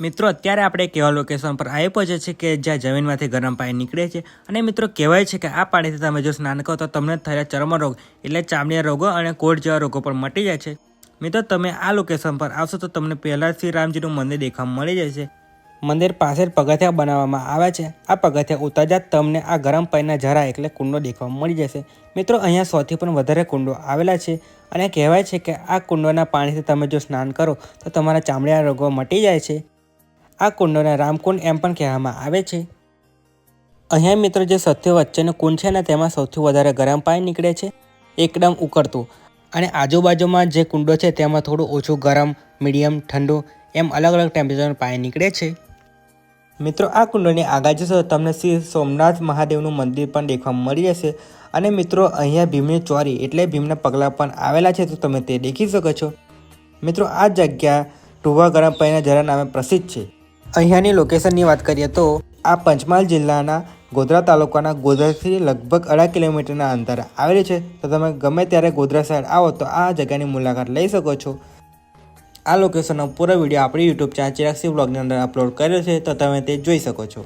મિત્રો, અત્યારે આપણે એક એવા લોકેશન પર આવી પહોંચ્યા છે કે જ્યાં જમીનમાંથી ગરમ પાણી નીકળે છે. અને મિત્રો, કહેવાય છે કે આ પાણીથી તમે જો સ્નાન કરો તો તમને થયેલા ચર્મરોગ એટલે ચામડીના રોગો અને કોડ જેવા રોગો પણ મટી જાય છે. મિત્રો, તમે આ લોકેશન પર આવશો તો તમને પહેલાં શ્રી રામજીનું મંદિર દેખવા મળી જશે મંદિર પાસે પગથિયા બનાવવામાં આવ્યા છે. આ પગથિયા ઉતરતા જ તમને આ ગરમ પાણીના ઝરા એટલે કુંડો દેખવા મળી જશે. મિત્રો, અહીંયા સૌથી પણ વધારે કુંડો આવેલા છે અને કહેવાય છે કે આ કુંડોના પાણીથી તમે જો સ્નાન કરો તો તમારા ચામડીના રોગો મટી જાય છે. આ કુંડોને રામકુંડ એમ પણ કહેવામાં આવે છે. અહીંયા મિત્રો જે સત્ય વચ્ચેનું કુંડ છે ને, તેમાં સૌથી વધારે ગરમ પાણી નીકળે છે, એકદમ ઉકળતું. અને આજુબાજુમાં જે કુંડો છે, તેમાં થોડું ઓછું ગરમ, મીડિયમ, ઠંડુ એમ અલગ અલગ ટેમ્પરેચરનું પાણી નીકળે છે. મિત્રો, આ કુંડોની આગળ જશો તમને શ્રી સોમનાથ મહાદેવનું મંદિર પણ દેખવા મળી જશે. અને મિત્રો, અહીંયા ભીમની ચોરી એટલે ભીમના પગલાં પણ આવેલા છે, તો તમે તે દેખી શકો છો. મિત્રો, આ જગ્યા ટુવા ગરમ પાણીના ઝરા નામે પ્રસિદ્ધ છે. અહીંયાની લોકેશનની વાત કરીએ તો આ પંચમહાલ જિલ્લાના ગોધરા તાલુકાના ગોધરાથી લગભગ અઢા કિલોમીટરના અંતરે આવેલી છે. તો તમે ગમે ત્યારે ગોધરા સાઈડ આવો તો આ જગ્યાની મુલાકાત લઈ શકો છો. આ લોકેશનનો પૂરો વીડિયો આપણી યુટ્યુબ ચેનલ ચિરાક્ષી બ્લોગની અંદર અપલોડ કર્યો છે. તો તમે તે જોઈ શકો છો.